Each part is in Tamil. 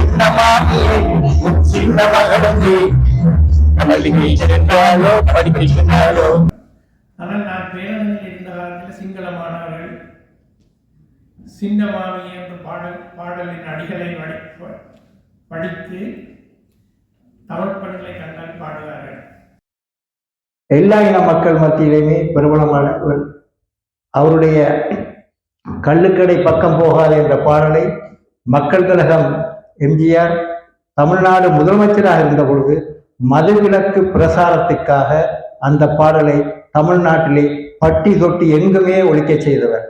சின்னமாகியே சின்ன ஆனால் நான் பேரணியில் இருந்த காலத்தில் சிங்கள மாணவர்கள் சின்ன மாமி என்ற பாடல் பாடலின் அடிகளை படித்து தமிழ் பெண்களை கண்டால் பாடுவார்கள் எல்லா இன மக்கள் மத்தியிலுமே பிரபலமான அவருடைய கள்ளுக்கடை பக்கம் போகாது என்ற பாடலை மக்கள் கழகம் எம்ஜிஆர் தமிழ்நாடு முதலமைச்சராக இருந்த பொழுது மதுவிலக்கு பிரசாரத்துக்காக அந்த பாடலை தமிழ்நாட்டிலே பட்டி தொட்டி எங்குமே ஒழிக்கச் செய்தவர்.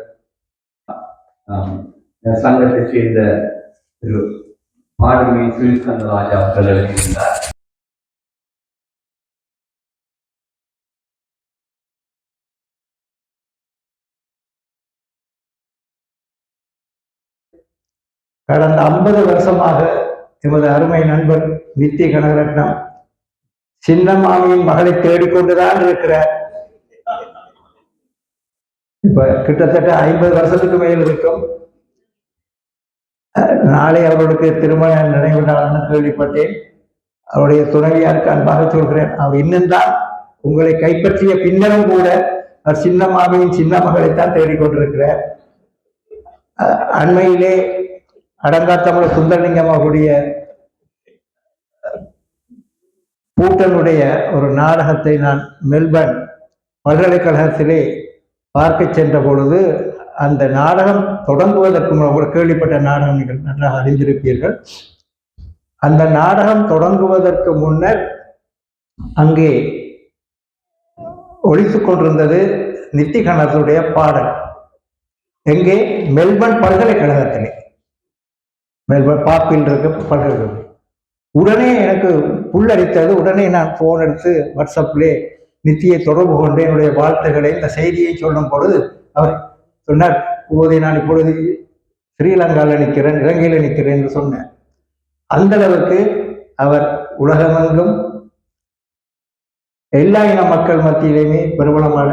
சங்கத்தை சேர்ந்த திரு பாடுமி சுரேஷ்கந்தராஜா அவர்கள் எழுதியிருந்தார். கடந்த ஐம்பது வருஷமாக எமது அருமை நண்பர் நித்திய கனகரட்னம் சின்ன மாமியின் மகளை தேடிக்கொண்டுதான் இருக்கிறார். இப்ப கிட்டத்தட்ட ஐம்பது வருஷத்துக்கு மேல் இருக்கும். நாளை அவர்களுக்கு திருமண நினைவு நாள்னு கேள்விப்பட்டேன். அவருடைய துணைவியாருக்கு அன்பாக சொல்கிறேன். அவர் இன்னும் தான் உங்களை கைப்பற்றிய பின்னரும் கூட அவர் சின்ன மாமியின் சின்ன மகளைத்தான் தேடிக்கொண்டிருக்கிறார். அண்மையிலே அடங்காத்தமிழ் சுந்தரலிங்கம் அவருடைய பூட்டனுடைய ஒரு நாடகத்தை நான் மெல்பர்ன் பல்கலைக்கழகத்திலே பார்க்க சென்ற பொழுது அந்த நாடகம் தொடங்குவதற்கு முன் கேள்விப்பட்ட நாடகம் நீங்கள் நன்றாக அறிந்திருப்பீர்கள். அந்த நாடகம் தொடங்குவதற்கு முன்னர் அங்கே ஒழித்துக் கொண்டிருந்தது நித்திகணத்துடைய பாடல். எங்கே? மெல்பர்ன் பல்கலைக்கழகத்திலே. மெல்பர்ன் பண்றது இருக்க பல்கலைக்கழகம் உடனே எனக்கு புல்லரித்தது உடனே நான் ஃபோன் எடுத்து வாட்ஸ்அப்பிலே நித்தியை தொடர்பு கொண்டு என்னுடைய வாழ்த்துக்களை இந்த செய்தியை சொல்லும் பொழுது அவர் சொன்னார். இப்போதை நான் இப்பொழுது ஸ்ரீலங்காவில் நிற்கிறேன் இலங்கையில் நிற்கிறேன் என்று சொன்னேன் அந்த அளவுக்கு அவர் உலகமெங்கும் எல்லா இன மக்கள் மத்தியிலையுமே பிரபலமான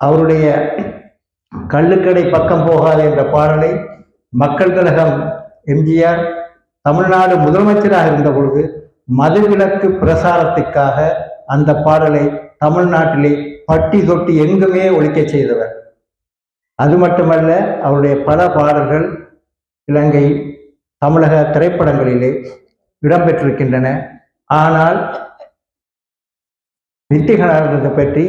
அவருடைய கள்ளுக்கடை பக்கம் போகாது என்ற பாடலை மக்கள் கழகம் எம்ஜிஆர் தமிழ்நாடு முதலமைச்சராக இருந்த பொழுது மதுவிலக்கு பிரசாரத்துக்காக அந்த பாடலை தமிழ்நாட்டிலே பட்டி தொட்டி எங்குமே ஒழிக்கச் செய்தவர். அது மட்டுமல்ல அவருடைய பல பாடல்கள் இலங்கை தமிழக திரைப்படங்களிலே இடம்பெற்றிருக்கின்றன. ஆனால் நித்திகணத்தை பற்றி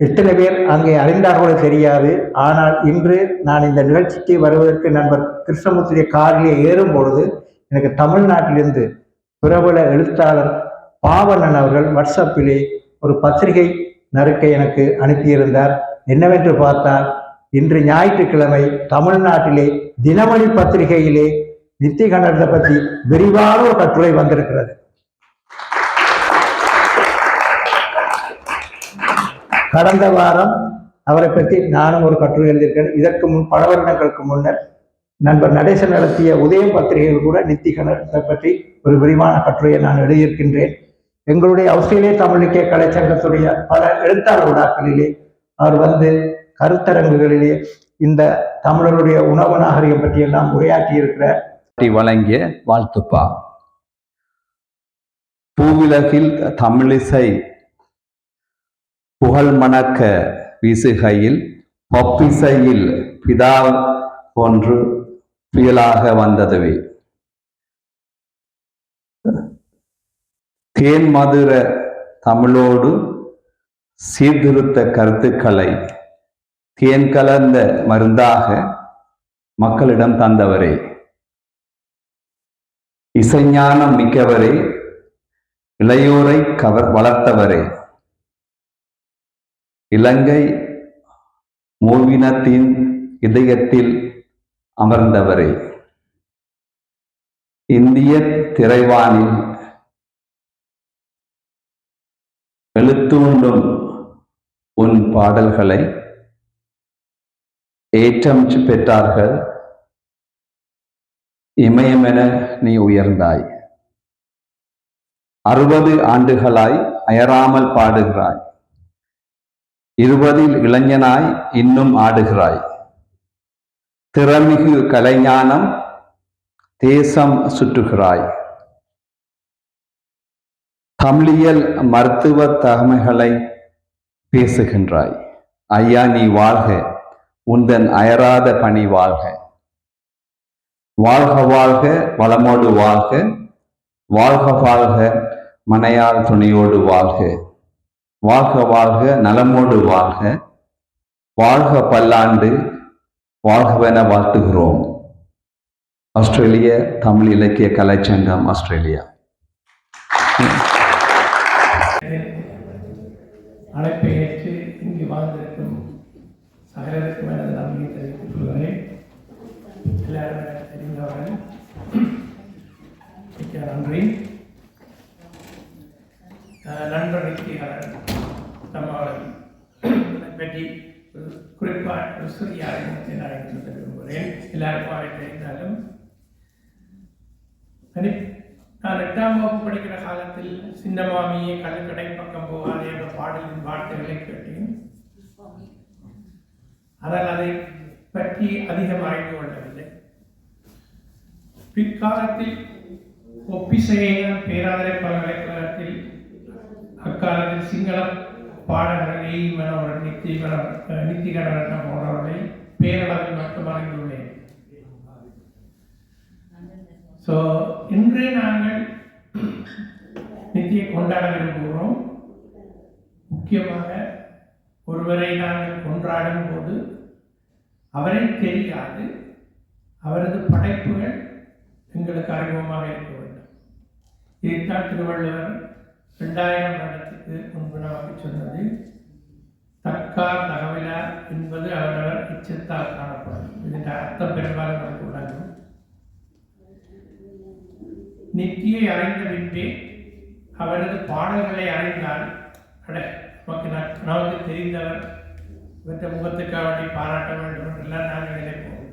எத்தனை பேர் அங்கே அறிந்தார்களோ தெரியாது. ஆனால் இன்று நான் இந்த நிகழ்ச்சிக்கு வருவதற்கு நண்பர் கிருஷ்ணமூர்த்தியை காரிலே ஏறும் பொழுது எனக்கு தமிழ்நாட்டிலிருந்து பிரபல எழுத்தாளர் பாவண்ணன் அவர்கள் வாட்ஸ்அப்பிலே ஒரு பத்திரிகை நறுக்கை எனக்கு அனுப்பியிருந்தார். என்னவென்று பார்த்தால் இன்று ஞாயிற்றுக்கிழமை தமிழ்நாட்டிலே தினமணி பத்திரிகையிலே நித்திகண்டத்தை பற்றி விரிவான ஒரு கட்டுரை வந்திருக்கிறது. கடந்த வாரம் அவரை பற்றி நானும் ஒரு கட்டுரை எழுதியிருக்கேன். இதற்கு முன் பல வருடங்களுக்கு முன்னர் நண்பர் நடேசன் நடத்திய உதயம் பத்திரிகையில் கூட நித்தி பற்றி ஒரு விரிவான கட்டுரையை நான் எழுதியிருக்கின்றேன். எங்களுடைய ஆஸ்திரேலிய தமிழ் இலக்கிய கலைச்சங்கத்துடைய பல எழுத்தாளர் விழாக்களிலே அவர் வந்து கருத்தரங்குகளிலே இந்த தமிழருடைய உணவு நாகரிகம் பற்றி எல்லாம் உரையாற்றி இருக்கிறார் வழங்கிய வாழ்த்துப்பா. பூவிலகில் தமிழிசை புகழ் மணக்க வீசுகையில் பப்பிசையில் பிதா போன்று புயலாக வந்ததுவே. தேன் மதுர தமிழோடு சீர்திருத்த கருத்துக்களை தேன் கலந்த மருந்தாக மக்களிடம் தந்தவரே. இசைஞானம் மிக்கவரே இளையோரை கவர் வளர்த்தவரே. இலங்கை மூவினத்தின் இதயத்தில் அமர்ந்தவரே. இந்திய திரைவானில் எழுத்தூண்டும் உன் பாடல்களை ஏற்றம் பெற்றார்கள். இமயமென நீ உயர்ந்தாய். அறுபது ஆண்டுகளாய் அயராமல் பாடுகிறாய். இருபதில் இளைஞனாய் இன்னும் ஆடுகிறாய். திறமிகு கலைஞானம் தேசம் சுற்றுகிறாய். தமிழியல் மருத்துவ தகமைகளை பேசுகின்றாய். ஐயா நீ வாழ்க. உந்தன் அயராத பணி வாழ்க. வாழ்க வாழ்க. வளமோடு வாழ்க. வாழ்க வாழ்க. மனையால் துணையோடு வாழ்க. வாழ்க வாழ்க நலமோடு வாழ்க. வாழ்க பல்லாண்டு வாழ்கவென வாழ்த்துகிறோம். ஆஸ்திரேலிய தமிழ் இலக்கிய கலைச்சங்கம் ஆஸ்திரேலியா. அழைப்பை ஏற்று இங்கு வாழ்ந்திருக்கும் சகலருக்கும் எனது நன்றியை தெரிவித்துக் கொள்கிறேன். எல்லாரும் தெரிந்தவர்கள் மிக்க நன்றி. அஹ் நம்மளை பற்றி குறிப்பாக ஒரு சிறிய அறிமுகத்தை நான் இங்கு விரும்புகிறேன் எல்லாருக்கும் அவை தெரிந்தாலும். நான் எட்டாம் வகுப்பு படிக்கிற காலத்தில் சின்னமாமியே கல்லுக்கடை பக்கம் போகாதே என்ற பாடலின் வார்த்தைகளை கேட்டேன். ஆனால் அதை பற்றி அதிகம் அறிந்து கொள்ளவில்லை. பிற்காலத்தில் ஒப்பிசையான பேராதரை பல்கலைக்கழகத்தில் அக்காலத்தில் சிங்களம் பாடல்கள் எய்மனவர் நித்தி நித்திகரன் போன்றவர்களை பேரளவில் மட்டும் அறிந்துள்ளேன். ஸோ இன்று நாங்கள் நித்திய கொண்டாட விரும்புகிறோம். முக்கியமாக ஒருவரை நாங்கள் கொண்டாடும் போது அவரை தெரியாது. அவரது படைப்புகள் எங்களுக்கு அறிமுகமாக இருக்க வேண்டும். இதைத்தான் திருவள்ளுவர் ரெண்டாயிரம் வருடத்துக்கு முன்பு நமக்கு சொன்னது. தக்கார் தகவலார் என்பது அவரவர் இச்சத்தால் காணப்படும். இதன் அர்த்தம் பெரும்பாலும் நமக்கு விளங்கும் நித்தியை அறிந்த பின்பே அவரது பாடல்களை அறிந்தால் அட நமக்கு நமக்கு தெரிந்தவர் இவற்ற முகத்துக்காக வேண்டி பாராட்ட வேண்டும் என்றெல்லாம் நாங்கள் நினைப்போம்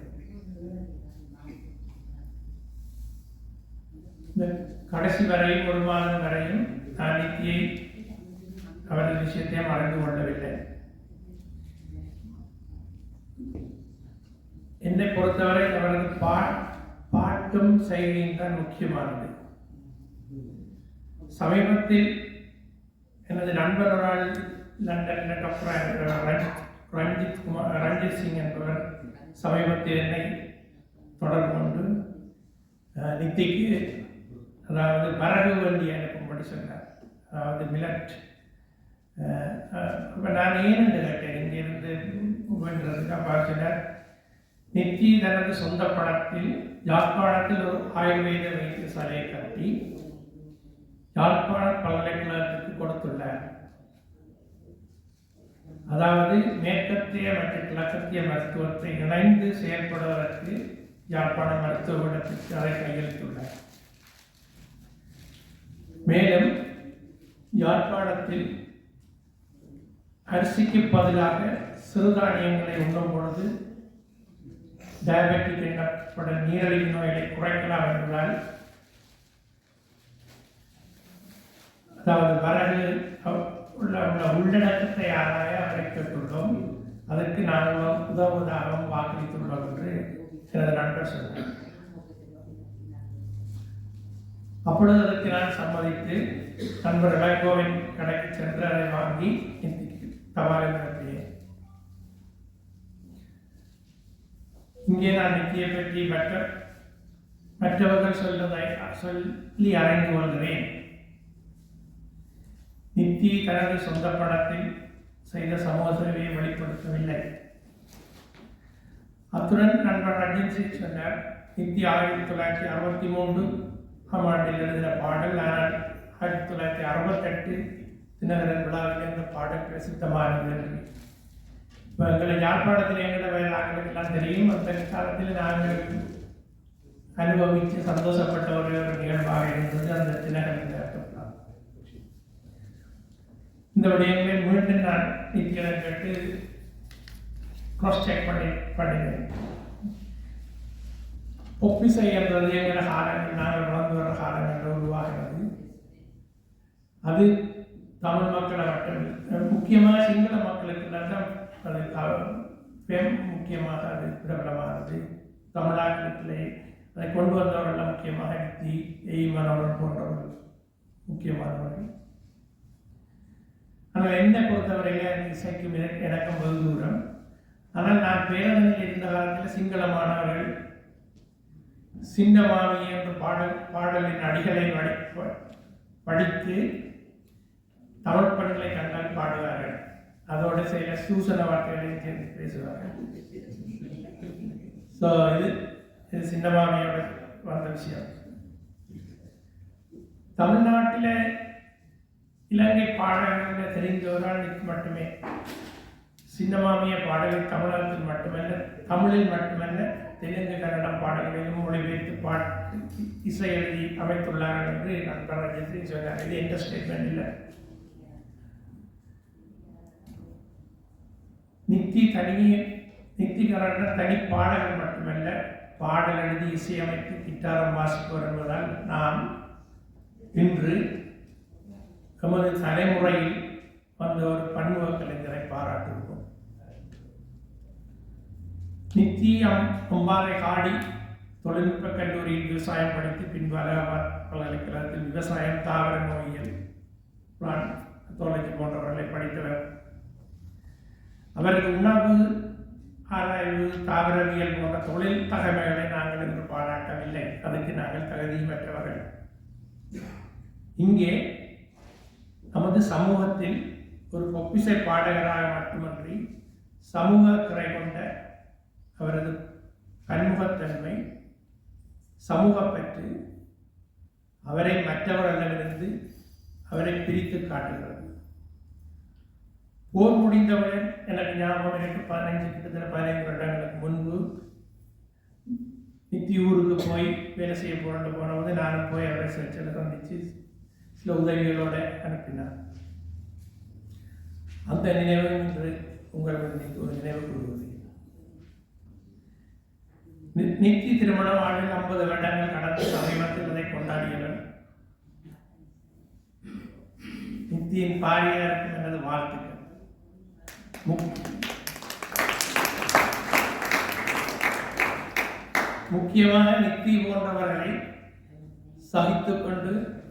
இந்த கடைசி வரையும் ஒரு மாதம் வரையும் நான் நித்தியை அவரது விஷயத்தையும் அறிந்து கொள்ளவில்லை. என்னை பொறுத்தவரை அவரது பா பாட்டும் செய்கையும் தான் முக்கியமானது. சமீபத்தில் எனது நண்பர் ஒரு ஆள் லண்டனில் டாக்டர் ரஞ்சித் குமார் ரஞ்சித் சிங் என்பவர் சமீபத்தில் என்னை தொடர்பு கொண்டு நித்திக்கு அதாவது பரகு வண்டி அனுப்பும்படி சொன்னார். அதாவது மிலட் அப்போ நான் ஏன் கேட்டேன் இங்கிருந்து வென்றதுக்கு அப்பா சொன்னார் நித்தி தனது சொந்த படத்தில் யாழ்ப்பாணத்தில் ஒரு ஆயுர்வேத வைத்தியசாலையை கட்டி யாழ்ப்பாண பல்கலைக்கழகத்துக்கு கொடுத்துள்ளார் அதாவது மேற்கத்திய மற்றும் கிழக்கத்திய மருத்துவத்தை இணைந்து செயல்படுவதற்கு யாழ்ப்பாண மருத்துவ பீடத்திற்கு அதை கையளித்துள்ளார் மேலும் யாழ்ப்பாணத்தில் அரிசிக்கு பதிலாக சிறுதானியங்களை உண்ணும் பொழுது டயபெட்டிக் எனப்படும் நீரழிவு நோய்களை குறைக்கலாம் என்றால் அதாவது வரகு உள்ள உள்ள உள்ளடக்கத்தை ஆராய அழைக்கப்பட்டுள்ளோம் அதற்கு நாங்கள் உதவுவதாகவும் வாக்களித்துள்ளோம் என்று எனது நண்பர் சொன்னார். அப்பொழுது அதற்கு நான் சம்மதித்து நண்பர் இளங்கோவின் கடைக்கு சென்று அதை வாங்கி இந்திக்கு தபாலை இங்கே நான் நித்திய பற்றி மற்ற மற்றவர்கள் சொல்வதை சொல்லி அறிந்து கொள்கிறேன். நித்தி தனது சொந்த படத்தில் செய்த சமூக சேவையை வெளிப்படுத்தவில்லை. அத்துடன் நண்பர் ரஞ்சன் சிங் சொன்னார் நித்தி ஆயிரத்தி தொள்ளாயிரத்தி அறுபத்தி மூன்று ஆம் ஆண்டில் எழுதின பாடல் ஆனால் ஆயிரத்தி தொள்ளாயிரத்தி அறுபத்தெட்டு தினகரன் விழாவில் இந்த பாடல் பிரசித்தமானது. என்று இப்போ எங்களை யாழ்ப்பாணத்தில் எங்களோட வயதாக்களுக்கெல்லாம் தெரியும். அந்த காலத்தில் நாங்கள் அனுபவித்து சந்தோஷப்பட்ட ஒரு நிகழ்வாக இருந்தது அந்த தினகரன் திரைப்படம். இந்த விடயங்களை மீண்டும் நான் நிற்கிறேன் கேட்டு cross செக் பண்ணி பண்ணினேன் ஒப்பிசை என்றது எங்கள காலங்கள் நாங்கள் வளர்ந்து வர காலங்களில் உருவாகிறது. அது தமிழ் மக்களை மட்டும் முக்கியமாக சிங்கள மக்களுக்கு நட்டம் அது க- முக்கியமாக அது பிரபலமானது. தமிழ்நாட்டிலே அதை கொண்டு வந்தவர்கள் முக்கியமாக நித்தி எய்மனவர்கள் போன்றவர்கள் முக்கியமானவர்கள். ஆனால் என்னை பொறுத்தவரையில் இசைக்கும் எனக்கு- எனக்கும் வெகு தூரம். ஆனால் நான் பேரணியில் இருந்த காலத்தில் சிங்கள மாணவர்கள் சின்னமாமி என்ற பாடல் பாடலின் அடிகளை வடி- படித்து தமிழ் படங்களை கண்டால் பாடுவார்கள். அதோடு சில சூசன வார்த்தைகளையும் சேர்ந்து பேசுவார்கள். ஸோ இது இது சின்னமாமியோட வந்த விஷயம். தமிழ்நாட்டில் இலங்கை பாடல்கள் தெரிந்தவரால் மட்டுமே சின்னமாமிய பாடல்கள் தமிழகத்தில் மட்டுமல்ல தமிழில் மட்டுமல்ல தெலுங்கு கன்னடம் பாடல்களையும் மொழிபெயர்த்து பாட்டு இசை எழுதி அமைத்துள்ளார்கள் என்று நண்பர் சொன்னார் இது எந்த ஸ்டேட்மெண்ட் இல்லை. நித்தி தனியே நித்தி தனி பாடகர் மட்டுமல்ல பாடல் எழுதி இசையமைத்து கிட்டாரம் வாசிப்பவர் என்பதால் நாம் இன்று நமது தலைமுறையில் வந்த ஒரு பன்முக கலைஞரை பாராட்டுகிறோம். நித்தியம் கும்பாரை காடி தொழில்நுட்ப கல்லூரியில் விவசாயம் படித்து பின்பு அலகாபாத் பல்கலைக்கழகத்தில் விவசாயம் தாவர நோயியல் பிளான்டாலஜி போன்றவர்களை படித்தவர் அவரது உணவு ஆராய்வு தாவரவியல் போன்ற தொழில் தகமைகளை நாங்கள் இன்று பாராட்டவில்லை. அதுக்கு நாங்கள் தகுதியற்றவர்கள் இங்கே நமது சமூகத்தில் ஒரு பொப்பிசை பாடகராக மட்டுமன்றி சமூக துறை கொண்ட அவரது பன்முகத்தன்மை சமூகப்பற்று அவரை மற்றவர்களிடமிருந்து அவரை பிரித்து காட்டுகிறது. போர் முடிந்தவுடன் எனக்கு ஞாபகம் எனக்கு பதினைஞ்சு கிட்டத்தட்ட பதினைந்து வருடங்களுக்கு முன்பு நித்தி ஊருக்கு போய் வேலை செய்ய போறேன்னு போனபோது நானும் போய் அவரை சென்டரில் சந்திச்சு சில உதவிகளோடு அனுப்பினார் அந்த நினைவு என்று உங்களுக்கு ஒரு நினைவு கூறுவது நித்தி திருமணம் ஆண்டில் ஐம்பது வருடங்கள் கடந்த சமீபத்தில் அதை கொண்டாடியவர் நித்தியின் பாரியாருக்கும் எனது வாழ்த்துக்கள். முக்கியமாக நித்தி போன்றவர்களை சகித்து கொண்டு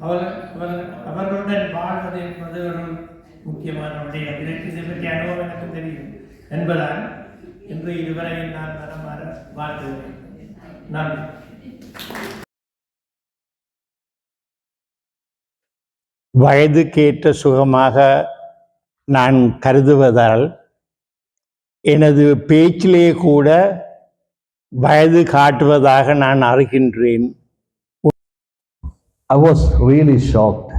அவர் அவர்- அவர்களுடன் வாழ்வது என்பது ஒரு முக்கியமான விடயம் இதற்கு இதை பற்றி அனுபவம் எனக்கு தெரியும். என்பதால் இன்று இதுவரை நான் மனமாற வாழ்த்துகிறேன். நன்றி. வயதுக்கேற்ற சுகமாக நான் கருதுவதால் எனது பேச்சிலே கூட வயது காட்டுவதாக நான் அறிகின்றேன் ஐ வாஸ் ரியலி ஷாக்ட்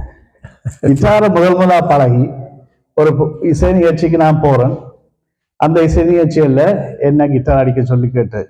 கிட்டாரை முதல் பழகி ஒரு இசை நிகழ்ச்சிக்கு நான் போகிறேன் அந்த இசை நிகழ்ச்சியில் என்ன கிட்டார் அடிக்க சொல்லி கேட்டேன்.